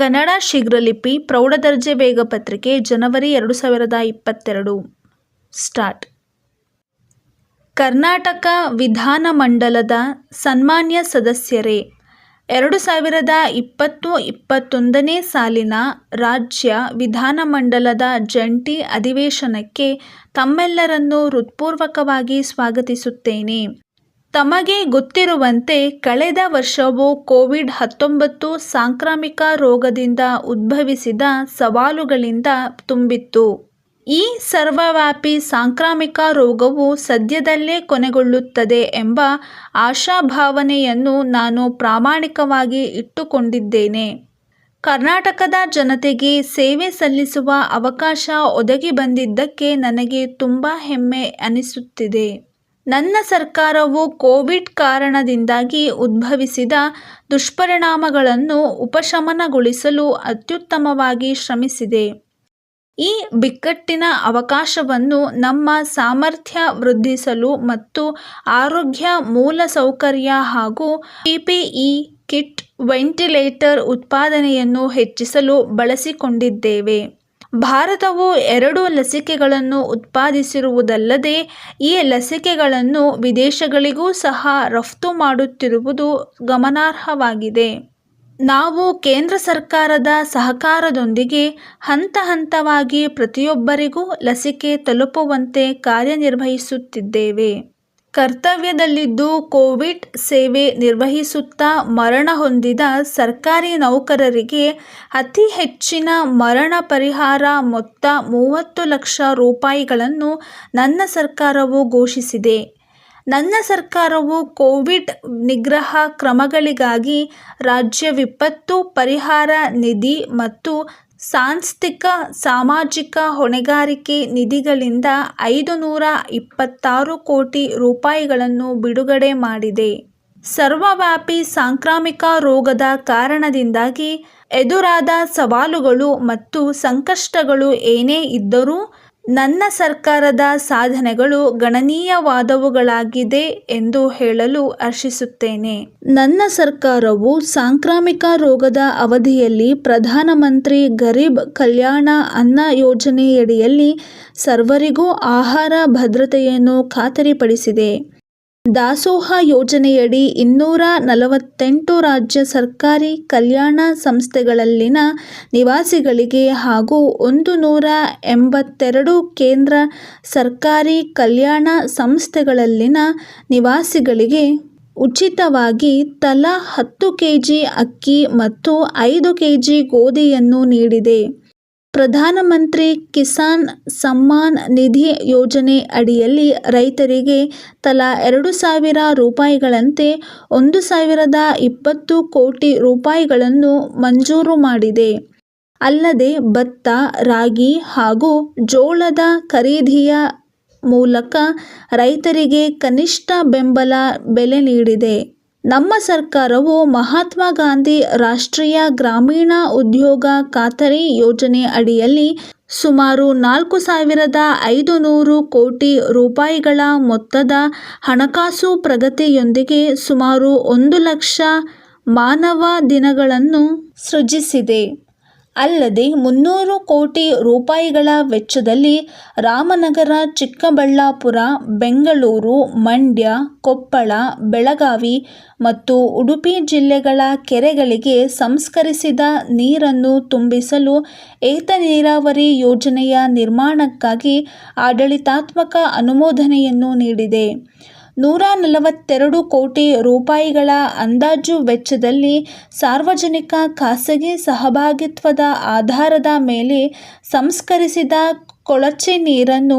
ಕನ್ನಡ ಶೀಘ್ರಲಿಪಿ ಪ್ರೌಢದರ್ಜೆ ವೇಗ ಪತ್ರಿಕೆ ಜನವರಿ ಎರಡು ಸಾವಿರದ ಇಪ್ಪತ್ತೆರಡು. ಸ್ಟಾರ್ಟ್. ಕರ್ನಾಟಕ ವಿಧಾನಮಂಡಲದ ಸನ್ಮಾನ್ಯ ಸದಸ್ಯರೇ, ಎರಡು ಸಾವಿರದ ಇಪ್ಪತ್ತು ಇಪ್ಪತ್ತೊಂದನೇ ಸಾಲಿನ ರಾಜ್ಯ ವಿಧಾನಮಂಡಲದ ಜಂಟಿ ಅಧಿವೇಶನಕ್ಕೆ ತಮ್ಮೆಲ್ಲರನ್ನೂ ಹೃತ್ಪೂರ್ವಕವಾಗಿ ಸ್ವಾಗತಿಸುತ್ತೇನೆ. ತಮಗೆ ಗೊತ್ತಿರುವಂತೆ ಕಳೆದ ವರ್ಷವು ಕೋವಿಡ್ ಹತ್ತೊಂಬತ್ತು ಸಾಂಕ್ರಾಮಿಕ ರೋಗದಿಂದ ಉದ್ಭವಿಸಿದ ಸವಾಲುಗಳಿಂದ ತುಂಬಿತ್ತು. ಈ ಸರ್ವವ್ಯಾಪಿ ಸಾಂಕ್ರಾಮಿಕ ರೋಗವು ಸದ್ಯದಲ್ಲೇ ಕೊನೆಗೊಳ್ಳುತ್ತದೆ ಎಂಬ ಆಶಾಭಾವನೆಯನ್ನು ನಾನು ಪ್ರಾಮಾಣಿಕವಾಗಿ ಇಟ್ಟುಕೊಂಡಿದ್ದೇನೆ. ಕರ್ನಾಟಕದ ಜನತೆಗೆ ಸೇವೆ ಸಲ್ಲಿಸುವ ಅವಕಾಶ ಒದಗಿ ಬಂದಿದ್ದಕ್ಕೆ ನನಗೆ ತುಂಬ ಹೆಮ್ಮೆ ಅನಿಸುತ್ತಿದೆ. ನನ್ನ ಸರ್ಕಾರವು ಕೋವಿಡ್ ಕಾರಣದಿಂದಾಗಿ ಉದ್ಭವಿಸಿದ ದುಷ್ಪರಿಣಾಮಗಳನ್ನು ಉಪಶಮನಗೊಳಿಸಲು ಅತ್ಯುತ್ತಮವಾಗಿ ಶ್ರಮಿಸಿದೆ. ಈ ಬಿಕ್ಕಟ್ಟಿನ ಅವಕಾಶವನ್ನು ನಮ್ಮ ಸಾಮರ್ಥ್ಯ ವೃದ್ಧಿಸಲು ಮತ್ತು ಆರೋಗ್ಯ ಮೂಲಸೌಕರ್ಯ ಹಾಗೂ ಪಿಪಿಇ ಕಿಟ್ ವೆಂಟಿಲೇಟರ್ ಉತ್ಪಾದನೆಯನ್ನು ಹೆಚ್ಚಿಸಲು ಬಳಸಿಕೊಂಡಿದ್ದೇವೆ. ಭಾರತವು ಎರಡು ಲಸಿಕೆಗಳನ್ನು ಉತ್ಪಾದಿಸಿರುವುದಲ್ಲದೆ, ಈ ಲಸಿಕೆಗಳನ್ನು ವಿದೇಶಗಳಿಗೂ ಸಹ ರಫ್ತು ಮಾಡುತ್ತಿರುವುದು ಗಮನಾರ್ಹವಾಗಿದೆ. ನಾವು ಕೇಂದ್ರ ಸರ್ಕಾರದ ಸಹಕಾರದೊಂದಿಗೆ ಹಂತ ಹಂತವಾಗಿ ಪ್ರತಿಯೊಬ್ಬರಿಗೂ ಲಸಿಕೆ ತಲುಪುವಂತೆ ಕಾರ್ಯನಿರ್ವಹಿಸುತ್ತಿದ್ದೇವೆ. ಕರ್ತವ್ಯದಲ್ಲಿದ್ದು ಕೋವಿಡ್ ಸೇವೆ ನಿರ್ವಹಿಸುತ್ತಾ ಮರಣ ಹೊಂದಿದ ಸರ್ಕಾರಿ ನೌಕರರಿಗೆ ಅತಿ ಹೆಚ್ಚಿನ ಮರಣ ಪರಿಹಾರ ಮೊತ್ತ ಮೂವತ್ತು ಲಕ್ಷ ರೂಪಾಯಿಗಳನ್ನು ನನ್ನ ಸರ್ಕಾರವು ಘೋಷಿಸಿದೆ. ನನ್ನ ಸರ್ಕಾರವು ಕೋವಿಡ್ ನಿಗ್ರಹ ಕ್ರಮಗಳಿಗಾಗಿ ರಾಜ್ಯ ವಿಪತ್ತು ಪರಿಹಾರ ನಿಧಿ ಮತ್ತು ಸಾಂಸ್ಥಿಕ, ಸಾಮಾಜಿಕ ಹೊಣೆಗಾರಿಕೆ ನಿಧಿಗಳಿಂದ ಐದು ನೂರ ಇಪ್ಪತ್ತಾರು ಕೋಟಿ ರೂಪಾಯಿಗಳನ್ನು ಬಿಡುಗಡೆ ಮಾಡಿದೆ. ಸರ್ವವ್ಯಾಪಿ ಸಾಂಕ್ರಾಮಿಕ ರೋಗದ ಕಾರಣದಿಂದಾಗಿ ಎದುರಾದ ಸವಾಲುಗಳು ಮತ್ತು ಸಂಕಷ್ಟಗಳು ಏನೇ ಇದ್ದರೂ ನನ್ನ ಸರ್ಕಾರದ ಸಾಧನೆಗಳು ಗಣನೀಯವಾದವುಗಳಾಗಿದೆ ಎಂದು ಹೇಳಲು ಹರ್ಷಿಸುತ್ತೇನೆ. ನನ್ನ ಸರ್ಕಾರವು ಸಾಂಕ್ರಾಮಿಕ ರೋಗದ ಅವಧಿಯಲ್ಲಿ ಪ್ರಧಾನಮಂತ್ರಿ ಗರೀಬ್ ಕಲ್ಯಾಣ ಅನ್ನ ಯೋಜನೆಯಡಿಯಲ್ಲಿ ಸರ್ವರಿಗೂ ಆಹಾರ ಭದ್ರತೆಯನ್ನು ಖಾತರಿಪಡಿಸಿದೆ. ದಾಸೋಹ ಯೋಜನೆಯಡಿ ಇನ್ನೂರ ನಲವತ್ತೆಂಟು ರಾಜ್ಯ ಸರ್ಕಾರಿ ಕಲ್ಯಾಣ ಸಂಸ್ಥೆಗಳಲ್ಲಿನ ನಿವಾಸಿಗಳಿಗೆ ಹಾಗೂ ಒಂದು ನೂರ ಎಂಬತ್ತೆರಡು ಕೇಂದ್ರ ಸರ್ಕಾರಿ ಕಲ್ಯಾಣ ಸಂಸ್ಥೆಗಳಲ್ಲಿನ ನಿವಾಸಿಗಳಿಗೆ ಉಚಿತವಾಗಿ ತಲಾ ಹತ್ತು ಕೆಜಿ ಅಕ್ಕಿ ಮತ್ತು ಐದು ಕೆಜಿ ಗೋಧಿಯನ್ನು ನೀಡಿದೆ. ಪ್ರಧಾನಮಂತ್ರಿ ಕಿಸಾನ್ ಸಮ್ಮಾನ್ ನಿಧಿ ಯೋಜನೆ ಅಡಿಯಲ್ಲಿ ರೈತರಿಗೆ ತಲಾ ಎರಡು ಸಾವಿರ ರೂಪಾಯಿಗಳಂತೆ ಒಂದು ಸಾವಿರದ ಇಪ್ಪತ್ತು ಕೋಟಿ ರೂಪಾಯಿಗಳನ್ನು ಮಂಜೂರು ಮಾಡಿದೆ. ಅಲ್ಲದೆ ಭತ್ತ, ರಾಗಿ ಹಾಗೂ ಜೋಳದ ಖರೀದಿಯ ಮೂಲಕ ರೈತರಿಗೆ ಕನಿಷ್ಠ ಬೆಂಬಲ ಬೆಲೆ ನೀಡಿದೆ. ನಮ್ಮ ಸರ್ಕಾರವು ಮಹಾತ್ಮ ಗಾಂಧಿ ರಾಷ್ಟ್ರೀಯ ಗ್ರಾಮೀಣ ಉದ್ಯೋಗ ಖಾತರಿ ಯೋಜನೆ ಅಡಿಯಲ್ಲಿ ಸುಮಾರು ನಾಲ್ಕು ಸಾವಿರದ ಐದು ನೂರು ಕೋಟಿ ರೂಪಾಯಿಗಳ ಮೊತ್ತದ ಹಣಕಾಸು ಪ್ರಗತಿಯೊಂದಿಗೆ ಸುಮಾರು ಒಂದು ಲಕ್ಷ ಮಾನವ ದಿನಗಳನ್ನು ಸೃಜಿಸಿದೆ. ಅಲ್ಲದೆ ಮುನ್ನೂರು ಕೋಟಿ ರೂಪಾಯಿಗಳ ವೆಚ್ಚದಲ್ಲಿ ರಾಮನಗರ, ಚಿಕ್ಕಬಳ್ಳಾಪುರ, ಬೆಂಗಳೂರು, ಮಂಡ್ಯ, ಕೊಪ್ಪಳ, ಬೆಳಗಾವಿ ಮತ್ತು ಉಡುಪಿ ಜಿಲ್ಲೆಗಳ ಕೆರೆಗಳಿಗೆ ಸಂಸ್ಕರಿಸಿದ ನೀರನ್ನು ತುಂಬಿಸಲು ಏತ ನೀರಾವರಿ ಯೋಜನೆಯ ನಿರ್ಮಾಣಕ್ಕಾಗಿ ಆಡಳಿತಾತ್ಮಕ ಅನುಮೋದನೆಯನ್ನು ನೀಡಿದೆ. ನೂರ ನಲವತ್ತೆರಡು ಕೋಟಿ ರೂಪಾಯಿಗಳ ಅಂದಾಜು ವೆಚ್ಚದಲ್ಲಿ ಸಾರ್ವಜನಿಕ ಖಾಸಗಿ ಸಹಭಾಗಿತ್ವದ ಆಧಾರದ ಮೇಲೆ ಸಂಸ್ಕರಿಸಿದ ಕೊಳಚೆ ನೀರನ್ನು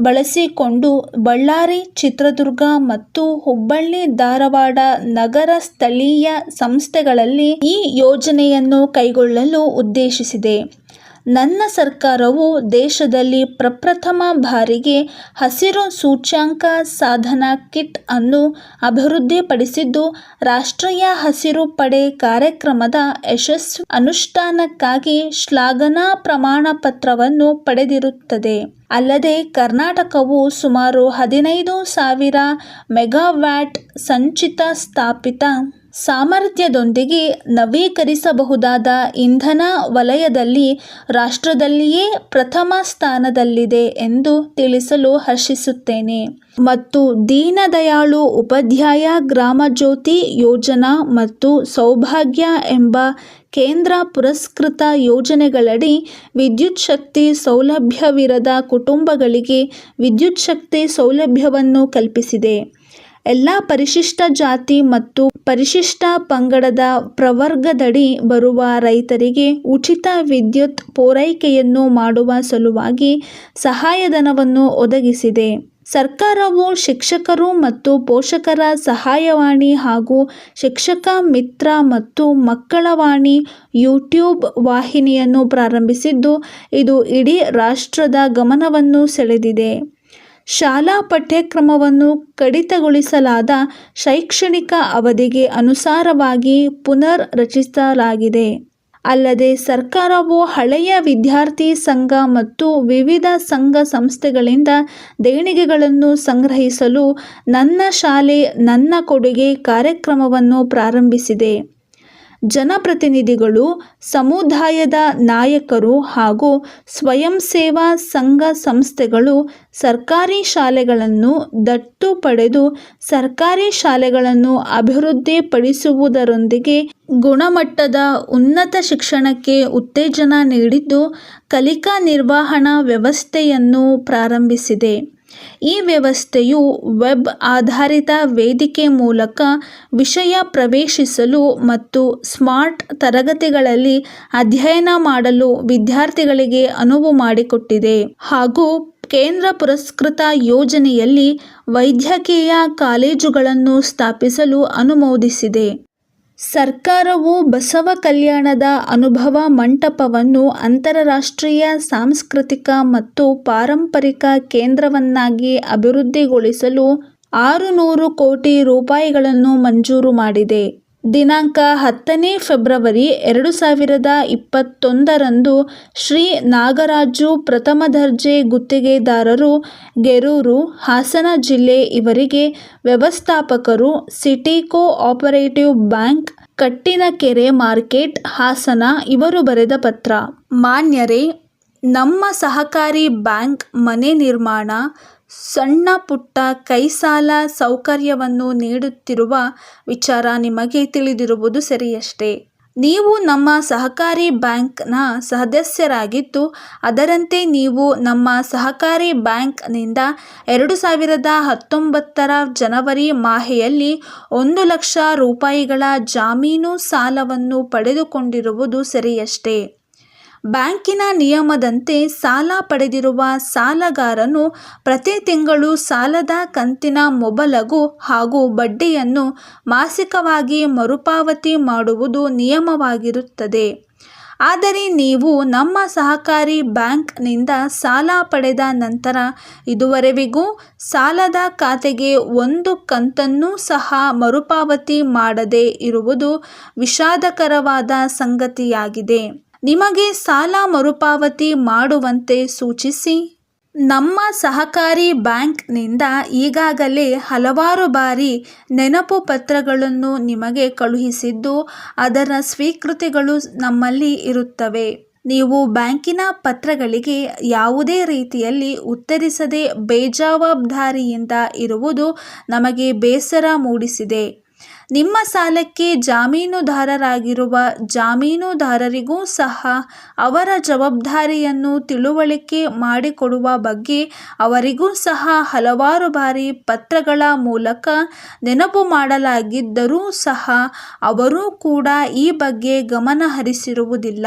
ಬಳಸಿಕೊಂಡು ಬಳ್ಳಾರಿ, ಚಿತ್ರದುರ್ಗ ಮತ್ತು ಹುಬ್ಬಳ್ಳಿ, ಧಾರವಾಡ ನಗರ ಸ್ಥಳೀಯ ಸಂಸ್ಥೆಗಳಲ್ಲಿ ಈ ಯೋಜನೆಯನ್ನು ಕೈಗೊಳ್ಳಲು ಉದ್ದೇಶಿಸಿದೆ. ನನ್ನ ಸರ್ಕಾರವು ದೇಶದಲ್ಲಿ ಪ್ರಪ್ರಥಮ ಬಾರಿಗೆ ಹಸಿರು ಸೂಚ್ಯಂಕ ಸಾಧನ ಕಿಟ್ ಅನ್ನು ಅಭಿವೃದ್ಧಿಪಡಿಸಿದ್ದು, ರಾಷ್ಟ್ರೀಯ ಹಸಿರು ಪಡೆ ಕಾರ್ಯಕ್ರಮದ ಯಶಸ್ವಿ ಅನುಷ್ಠಾನಕ್ಕಾಗಿ ಶ್ಲಾಘನಾ ಪ್ರಮಾಣಪತ್ರವನ್ನು ಪಡೆದಿರುತ್ತದೆ. ಅಲ್ಲದೆ, ಕರ್ನಾಟಕವು ಸುಮಾರು ಹದಿನೈದು ಸಾವಿರ ಮೆಗಾವ್ಯಾಟ್ ಸಂಚಿತ ಸ್ಥಾಪಿತ ಸಾಮರ್ಥ್ಯದೊಂದಿಗೆ ನವೀಕರಿಸಬಹುದಾದ ಇಂಧನ ವಲಯದಲ್ಲಿ ರಾಷ್ಟ್ರದಲ್ಲಿಯೇ ಪ್ರಥಮ ಸ್ಥಾನದಲ್ಲಿದೆ ಎಂದು ತಿಳಿಸಲು ಹರ್ಷಿಸುತ್ತೇನೆ. ಮತ್ತು ದೀನದಯಾಳು ಉಪಾಧ್ಯಾಯ ಗ್ರಾಮಜ್ಯೋತಿ ಯೋಜನಾ ಮತ್ತು ಸೌಭಾಗ್ಯ ಎಂಬ ಕೇಂದ್ರ ಪುರಸ್ಕೃತ ಯೋಜನೆಗಳಡಿ ವಿದ್ಯುತ್ ಶಕ್ತಿ ಸೌಲಭ್ಯವಿರದ ಕುಟುಂಬಗಳಿಗೆ ವಿದ್ಯುತ್ ಶಕ್ತಿ ಸೌಲಭ್ಯವನ್ನು ಕಲ್ಪಿಸಿದೆ. ಎಲ್ಲ ಪರಿಶಿಷ್ಟ ಜಾತಿ ಮತ್ತು ಪರಿಶಿಷ್ಟ ಪಂಗಡದ ಪ್ರವರ್ಗದಡಿ ಬರುವ ರೈತರಿಗೆ ಉಚಿತ ವಿದ್ಯುತ್ ಪೂರೈಕೆಯನ್ನು ಮಾಡುವ ಸಲುವಾಗಿ ಸಹಾಯಧನವನ್ನು ಒದಗಿಸಿದೆ. ಸರ್ಕಾರವು ಶಿಕ್ಷಕರು ಮತ್ತು ಪೋಷಕರ ಸಹಾಯವಾಣಿ ಹಾಗೂ ಶಿಕ್ಷಕ ಮಿತ್ರ ಮತ್ತು ಮಕ್ಕಳ ವಾಣಿ ಯೂಟ್ಯೂಬ್ ವಾಹಿನಿಯನ್ನು ಪ್ರಾರಂಭಿಸಿದ್ದು, ಇದು ಇಡೀ ರಾಷ್ಟ್ರದ ಗಮನವನ್ನು ಸೆಳೆದಿದೆ. ಶಾಲಾ ಪಠ್ಯಕ್ರಮವನ್ನು ಕಡಿತಗೊಳಿಸಲಾದ ಶೈಕ್ಷಣಿಕ ಅವಧಿಗೆ ಅನುಸಾರವಾಗಿ ಪುನರ್ ರಚಿಸಲಾಗಿದೆ ಅಲ್ಲದೆ ಸರ್ಕಾರವು ಹಳೆಯ ವಿದ್ಯಾರ್ಥಿ ಸಂಘ ಮತ್ತು ವಿವಿಧ ಸಂಘ ಸಂಸ್ಥೆಗಳಿಂದ ದೇಣಿಗೆಗಳನ್ನು ಸಂಗ್ರಹಿಸಲು ನನ್ನ ಶಾಲೆ ನನ್ನ ಕೊಡುಗೆ ಕಾರ್ಯಕ್ರಮವನ್ನು ಪ್ರಾರಂಭಿಸಿದೆ. ಜನಪ್ರತಿನಿಧಿಗಳು, ಸಮುದಾಯದ ನಾಯಕರು ಹಾಗೂ ಸ್ವಯಂ ಸೇವಾ ಸಂಘ ಸಂಸ್ಥೆಗಳು ಸರ್ಕಾರಿ ಶಾಲೆಗಳನ್ನು ದತ್ತು ಪಡೆದು ಸರ್ಕಾರಿ ಶಾಲೆಗಳನ್ನು ಅಭಿವೃದ್ಧಿಪಡಿಸುವುದರೊಂದಿಗೆ ಗುಣಮಟ್ಟದ ಉನ್ನತ ಶಿಕ್ಷಣಕ್ಕೆ ಉತ್ತೇಜನ ನೀಡಿದ್ದು ಕಲಿಕಾ ನಿರ್ವಹಣಾ ವ್ಯವಸ್ಥೆಯನ್ನು ಪ್ರಾರಂಭಿಸಿದೆ. ಈ ವ್ಯವಸ್ಥೆಯು ವೆಬ್ ಆಧಾರಿತ ವೇದಿಕೆ ಮೂಲಕ ವಿಷಯ ಪ್ರವೇಶಿಸಲು ಮತ್ತು ಸ್ಮಾರ್ಟ್ ತರಗತಿಗಳಲ್ಲಿ ಅಧ್ಯಯನ ಮಾಡಲು ವಿದ್ಯಾರ್ಥಿಗಳಿಗೆ ಅನುವು ಮಾಡಿಕೊಟ್ಟಿದೆ. ಹಾಗೂ ಕೇಂದ್ರ ಪುರಸ್ಕೃತ ಯೋಜನೆಯಲ್ಲಿ ವೈದ್ಯಕೀಯ ಕಾಲೇಜುಗಳನ್ನು ಸ್ಥಾಪಿಸಲು ಅನುಮೋದಿಸಿದೆ. ಸರ್ಕಾರವು ಬಸವ ಕಲ್ಯಾಣದ ಅನುಭವ ಮಂಟಪವನ್ನು ಅಂತರರಾಷ್ಟ್ರೀಯ ಸಾಂಸ್ಕೃತಿಕ ಮತ್ತು ಪಾರಂಪರಿಕ ಕೇಂದ್ರವನ್ನಾಗಿ ಅಭಿವೃದ್ಧಿಗೊಳಿಸಲು ಆರು ನೂರು ಕೋಟಿ ರೂಪಾಯಿಗಳನ್ನು ಮಂಜೂರು ಮಾಡಿದೆ. ದಿನಾಂಕ ಹತ್ತನೇ ಫೆಬ್ರವರಿ ಎರಡು ಸಾವಿರದ ಇಪ್ಪತ್ತೊಂದರಂದು ಶ್ರೀ ನಾಗರಾಜು ಪ್ರಥಮ ದರ್ಜೆ ಗುತ್ತಿಗೆದಾರರು ಗೆರೂರು, ಹಾಸನ ಜಿಲ್ಲೆ ಇವರಿಗೆ ವ್ಯವಸ್ಥಾಪಕರು city co operative bank, Kattinakere market, Hassan ಇವರು ಬರೆದ ಪತ್ರ. ಮಾನ್ಯರೇ, ನಮ್ಮ ಸಹಕಾರಿ ಬ್ಯಾಂಕ್ ಮನೆ ನಿರ್ಮಾಣ ಸಣ್ಣ ಪುಟ್ಟ ಕೈ ಸಾಲ ಸೌಕರ್ಯವನ್ನು ನೀಡುತ್ತಿರುವ ವಿಚಾರ ನಿಮಗೆ ತಿಳಿದಿರುವುದು ಸರಿಯಷ್ಟೇ. ನೀವು ನಮ್ಮ ಸಹಕಾರಿ ಬ್ಯಾಂಕ್ನ ಸದಸ್ಯರಾಗಿದ್ದು, ಅದರಂತೆ ನೀವು ನಮ್ಮ ಸಹಕಾರಿ ಬ್ಯಾಂಕ್ನಿಂದ ಎರಡು ಸಾವಿರದ ಹತ್ತೊಂಬತ್ತರ ಜನವರಿ ಮಾಹೆಯಲ್ಲಿ ಒಂದು ಲಕ್ಷ ರೂಪಾಯಿಗಳ ಜಾಮೀನು ಸಾಲವನ್ನು ಪಡೆದುಕೊಂಡಿರುವುದು ಸರಿಯಷ್ಟೇ. ಬ್ಯಾಂಕಿನ ನಿಯಮದಂತೆ ಸಾಲ ಪಡೆದಿರುವ ಸಾಲಗಾರನು ಪ್ರತಿ ತಿಂಗಳು ಸಾಲದ ಕಂತಿನ ಮೊಬಲಗು ಹಾಗೂ ಬಡ್ಡಿಯನ್ನು ಮಾಸಿಕವಾಗಿ ಮರುಪಾವತಿ ಮಾಡುವುದು ನಿಯಮವಾಗಿರುತ್ತದೆ. ಆದರೆ ನೀವು ನಮ್ಮ ಸಹಕಾರಿ ಬ್ಯಾಂಕ್ನಿಂದ ಸಾಲ ಪಡೆದ ನಂತರ ಇದುವರೆವಿಗೂ ಸಾಲದ ಖಾತೆಗೆ ಒಂದು ಕಂತನ್ನೂ ಸಹ ಮರುಪಾವತಿ ಮಾಡದೇ ಇರುವುದು ವಿಷಾದಕರವಾದ ಸಂಗತಿಯಾಗಿದೆ. ನಿಮಗೆ ಸಾಲ ಮರುಪಾವತಿ ಮಾಡುವಂತೆ ಸೂಚಿಸಿ. ನಮ್ಮ ಸಹಕಾರಿ ಬ್ಯಾಂಕ್ನಿಂದ ಈಗಾಗಲೇ ಹಲವಾರು ಬಾರಿ ನೆನಪು ಪತ್ರಗಳನ್ನು ನಿಮಗೆ ಕಳುಹಿಸಿದ್ದು, ಅದರ ಸ್ವೀಕೃತಿಗಳು ನಮ್ಮಲ್ಲಿ ಇರುತ್ತವೆ. ನೀವು ಬ್ಯಾಂಕಿನ ಪತ್ರಗಳಿಗೆ ಯಾವುದೇ ರೀತಿಯಲ್ಲಿ ಉತ್ತರಿಸದೆ ಬೇಜವಾಬ್ದಾರಿಯಿಂದ ಇರುವುದು ನಮಗೆ ಬೇಸರ ಮೂಡಿಸಿದೆ. ನಿಮ್ಮ ಸಾಲಕ್ಕೆ ಜಾಮೀನುದಾರರಾಗಿರುವ ಜಾಮೀನುದಾರರಿಗೂ ಸಹ ಅವರ ಜವಾಬ್ದಾರಿಯನ್ನು ತಿಳುವಳಿಕೆ ಮಾಡಿಕೊಡುವ ಬಗ್ಗೆ ಅವರಿಗೂ ಸಹ ಹಲವಾರು ಬಾರಿ ಪತ್ರಗಳ ಮೂಲಕ ನೆನಪು ಮಾಡಲಾಗಿದ್ದರೂ ಸಹ ಅವರೂ ಕೂಡ ಈ ಬಗ್ಗೆ ಗಮನ ಹರಿಸಿರುವುದಿಲ್ಲ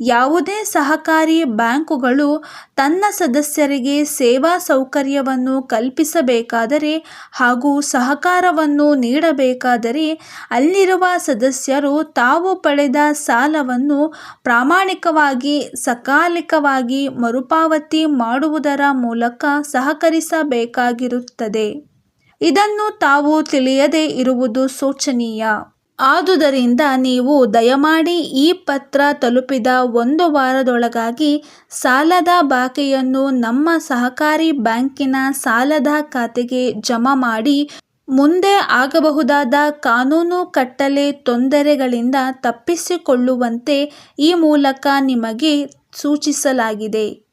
ಯಾವುದೇ ಸಹಕಾರಿ ಬ್ಯಾಂಕುಗಳು ತನ್ನ ಸದಸ್ಯರಿಗೆ ಸೇವಾ ಸೌಕರ್ಯವನ್ನು ಕಲ್ಪಿಸಬೇಕಾದರೆ ಹಾಗೂ ಸಹಕಾರವನ್ನು ನೀಡಬೇಕಾದರೆ ಅಲ್ಲಿರುವ ಸದಸ್ಯರು ತಾವು ಪಡೆದ ಸಾಲವನ್ನು ಪ್ರಾಮಾಣಿಕವಾಗಿ, ಸಕಾಲಿಕವಾಗಿ ಮರುಪಾವತಿ ಮಾಡುವುದರ ಮೂಲಕ ಸಹಕರಿಸಬೇಕಾಗಿರುತ್ತದೆ. ಇದನ್ನು ತಾವು ತಿಳಿಯದೇ ಇರುವುದು ಶೋಚನೀಯ. ಆದುದರಿಂದ ನೀವು ದಯಮಾಡಿ ಈ ಪತ್ರ ತಲುಪಿದ ಒಂದು ವಾರದೊಳಗಾಗಿ ಸಾಲದ ಬಾಕಿಯನ್ನು ನಮ್ಮ ಸಹಕಾರಿ ಬ್ಯಾಂಕಿನ ಸಾಲದ ಖಾತೆಗೆ ಜಮಾ ಮಾಡಿ ಮುಂದೆ ಆಗಬಹುದಾದ ಕಾನೂನು ಕಟ್ಟಲೆ ತೊಂದರೆಗಳಿಂದ ತಪ್ಪಿಸಿಕೊಳ್ಳುವಂತೆ ಈ ಮೂಲಕ ನಿಮಗೆ ಸೂಚಿಸಲಾಗಿದೆ.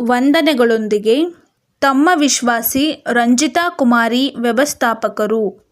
ವಂದನೆಗಳೊಂದಿಗೆ, ತಮ್ಮ ವಿಶ್ವಾಸಿ ರಂಜಿತಾ ಕುಮಾರಿ, ವ್ಯವಸ್ಥಾಪಕರು.